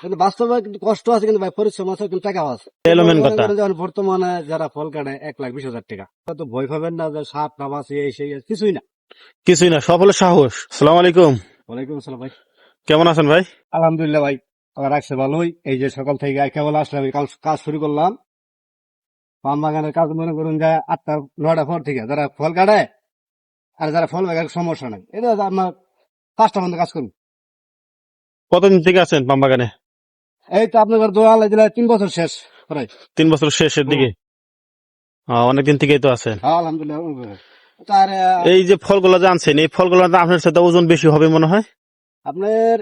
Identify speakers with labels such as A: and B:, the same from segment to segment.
A: কিন্তু বাস্তবে কিন্তু কষ্ট আছে কিন্তু ভাই পরিশ্রম আছে কিন্তু টাকা আছে। যখন বর্তমানে যারা ফল কাটে এক লাখ বিশ হাজার টাকা। তো ভয় পাবেন না যে সাপ টাপ আছে এই সেই কিছুই না।
B: কিছুই না সব হলো সাহস। সালাম আলাইকুম।
A: ওয়ালাইকুম আসসালাম ভাই।
B: কেমন আছেন ভাই?
A: আলহামদুলিল্লাহ ভাই আমার রাখছে ভালোই। এই যে সকাল থেকে কেবল আসলাম কাজ- শুরু করলাম। পাম বাগানের কাজ মনে করুন যে আটটা নয়টা পর থেকে যারা ফল কাটে আর যারা ফল বাগান সমস্যা নাই। এটা আপনার পাঁচটা পর্যন্ত কাজ করুন।
B: কতদিন থেকে আছেন পাম বাগানে
A: এই তো আপনার দোয়া আল্লাহ দিলে তিন বছর শেষ প্রায়।
B: তিন বছর শেষের দিকে? অনেকদিন থেকেই তো আছেন।
A: হ্যাঁ, আলহামদুলিল্লাহ তার
B: এই যে ফলগুলো যে আনছেন এই ফলগুলো আপনার সাথে ওজন বেশি হবে মনে হয়?
A: আপনার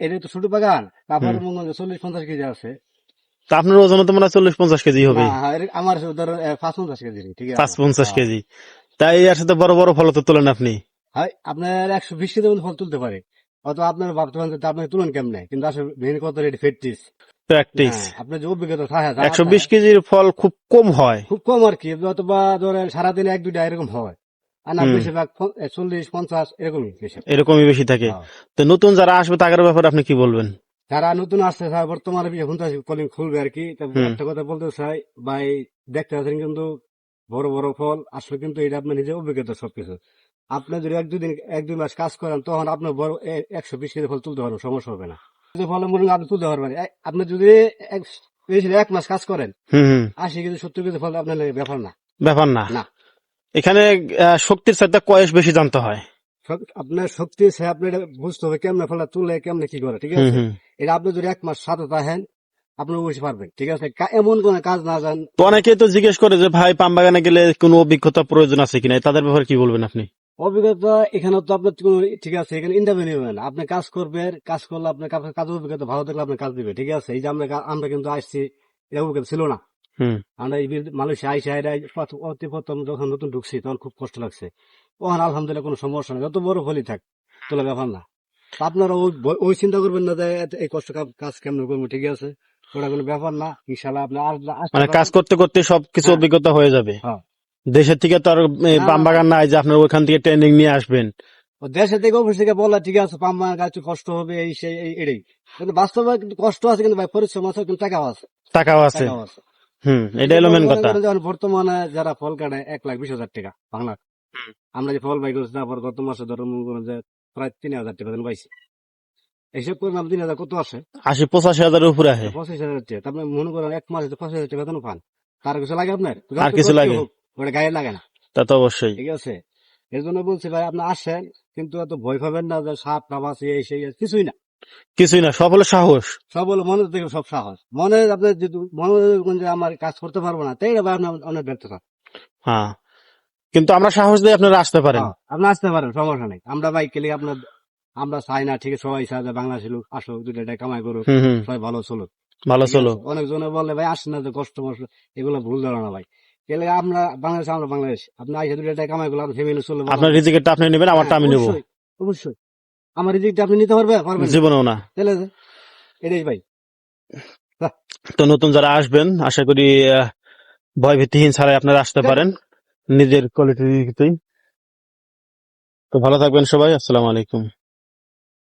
A: এটা তো ছোট বাগান আপনার হয় চল্লিশ পঞ্চাশ কেজি আছে।
B: তা আপনার ওজন তো মনে হয় চল্লিশ পঞ্চাশ কেজি হবে।
A: হ্যাঁ, আমার ধরো পাঁচ পঞ্চাশ কেজি ঠিক আছে?
B: পাঁচ পঞ্চাশ
A: হ্যাঁ।
B: কেজি। তাই এর সাথে বড় বড় ফল তো তোলেন আপনি?
A: হয় আপনার একশো বিশ কেজি ফল তুলতে পারে। অত আপনার ভাবতে পারেন তুলন কেমনে? কিন্তু আসলে মেন কথা রেডি ফেটিস
B: প্র্যাকটিস
A: আপনার যে অভিজ্ঞতা থাকে
B: একশো বিশ কেজির ফল খুব কম হয়।
A: খুব কম আর কি অথবা ধরেন সারাদিনে এক দুইটা এরকম হয়। আর না
B: হুম।
A: বেশিরভাগ প- এ, চল্লিশ পঞ্চাশ এরকমই বেশি
B: এরকমই বেশি থাকে।
A: হ্যাঁ।
B: তো নতুন যারা আসবে তাদের ব্যাপারে আপনি কি বলবেন?
A: যারা নতুন আসছে স্যার বর্তমানে এখন তো কলিং খুলবে আর কি। একটা কথা বলতে চাই ভাই দেখতে পাচ্ছেন কিন্তু বড় বড় ফল আসলে কিন্তু এটা আপনার নিজের অভিজ্ঞতা সবকিছু। আপনি যদি এক দুদিন এক দুই মাস কাজ করেন তখন আপনার বড় একশো বিশ কেজি ফল তুলতে পারবেন সমস্যা হবে না। ফল আপনি তুলতে পারবেন আপনি যদি এক মাস কাজ করেন আশি কেজি সত্তর কেজি ফল আপনার ব্যাপার না।
B: ব্যাপার না।
A: না।
B: এখানে শক্তির সাথে কয়েস বেশি জানতে হয়।
A: আপনার শক্তি সে আপনি বুঝতে হবে কেমনে ফলটা তুলে কেমনে কি করে ঠিক আছে? এটা আপনি যদি এক মাস সাথে থাকেন আপনি বুঝতে পারবেন ঠিক আছে? এমন কোন কাজ না জান
B: তো অনেকেই তো জিজ্ঞেস করে যে ভাই পাম বাগানে গেলে কোনো অভিজ্ঞতা প্রয়োজন আছে কিনা তাদের ব্যাপারে কি বলবেন আপনি?
A: অভিজ্ঞতা এখানে তো আপনার কোনো ঠিক আছে এখানে ইন্টারভিউ নেবেন আপনি কাজ করবেন কাজ করলে আপনার কাজ- কাজের অভিজ্ঞতা ভালো থাকলে আপনার কাজ দিবে ঠিক আছে? এই যে আমরা আমরা কিন্তু আসছি এটা অভিজ্ঞতা ছিল না। আমরা এই বিল- মালয়েশিয়া আইসা এরা প্রথম- যখন নতুন ঢুকছি তখন খুব কষ্ট লাগছে। ওখান আলহামদুলিল্লাহ কোনো সমস্যা নেই যত বড় ফলই থাক তোলা ব্যাপার না। আপনারা ওই চিন্তা করবেন না যে এই কষ্ট কাজ কেমন করব ঠিক আছে? ওটা কোনো ব্যাপার না ইনশাল্লাহ আপনি আর আসতে
B: মানে কাজ করতে করতে সবকিছু
A: হ্যাঁ।
B: অভিজ্ঞতা হয়ে যাবে।
A: হ্যাঁ।
B: দেশের থেকে তো আর এ, পাম বাগান নাই যে আপনার ওইখান থেকে ট্রেনিং নিয়ে আসবেন।
A: ও দেশে থেকে অফিস থেকে বলা ঠিক আছে পাম্মা গাছ কষ্ট হবে এই সেই এটাই। কিন্তু বাস্তবে কিন্তু কষ্ট আছে কিন্তু ভাই পরিশ্রম আছে কিন্তু টাকাও আছে।
B: টাকাও আছে। হুম এটা হলো মেন কথা।
A: বর্তমানে যারা ফল কাটে এক লাখ বিশ হাজার টাকা বাংলা আমরা যে ফল বাই করছি তারপর গত মাসে ধরো মনে করেন যে প্রায় তিন হাজার টাকা দিন পাইছি। এইসব করলাম তিন হাজার কত আসে?
B: আশি পঁচাশি হাজারের উপরে আসে।
A: পঁচিশ হাজার টাকা। তারপরে মনে করেন এক মাসে পঁচিশ হাজার টাকা পান। তার কিছু লাগে আপনার?
B: আর কিছু লাগে।
A: ওটা গায়ে লাগে না।
B: তা তো অবশ্যই।
A: ঠিক আছে? এর জন্য বলছি ভাই আপনি আসেন কিন্তু এত ভয় পাবেন না যে সাপ আছে এই সেই কিছুই না।
B: কিছুই না সব হলো সাহস।
A: সব হলো মনের থেকে সব সাহস। মনে আপনার যদি মনে যে আমার কাজ করতে পারব না তাই ভাই আপনার অনেক ব্যর্থতা
B: হ্যাঁ। কিন্তু আমরা সাহস দিয়ে আপনারা আসতে পারেন।
A: হ্যাঁ, আপনি আসতে পারেন সমস্যা নেই। আমরা বাইক গেলে আপনার আমরা চাই না ঠিক আছে সবাই চাই যে বাংলাদেশি লোক আসো দুটা কামাই করুক সবাই ভালো চলুক।
B: ভালো চলো?
A: অনেকজনে বলে ভাই আসে না যে কষ্ট মষ্ট এগুলো ভুল ধারণা ভাই। আমরা বাংলাদেশ আমরা বাংলাদেশ। আপনি আইসা দুটা টাকা কামাই করলে আপনার ফ্যামিলি চলবে
B: আপনার রিজিকেরটা আপনি নেবেন আমারটা আমি নেব।
A: অবশ্যই, অবশ্যই। আমার রিজিকটা আপনি নিতে পারবে পারবেন না?
B: জীবনেও না।
A: তাহলে যে, এটাই ভাই।
B: তো নতুন যারা আসবেন আশা করি ভয় ভীতিহীন ছাড়াই আপনারা আসতে পারেন। নিজের কোয়ালিটি তো ভালো থাকবেন সবাই আসসালামু আলাইকুম।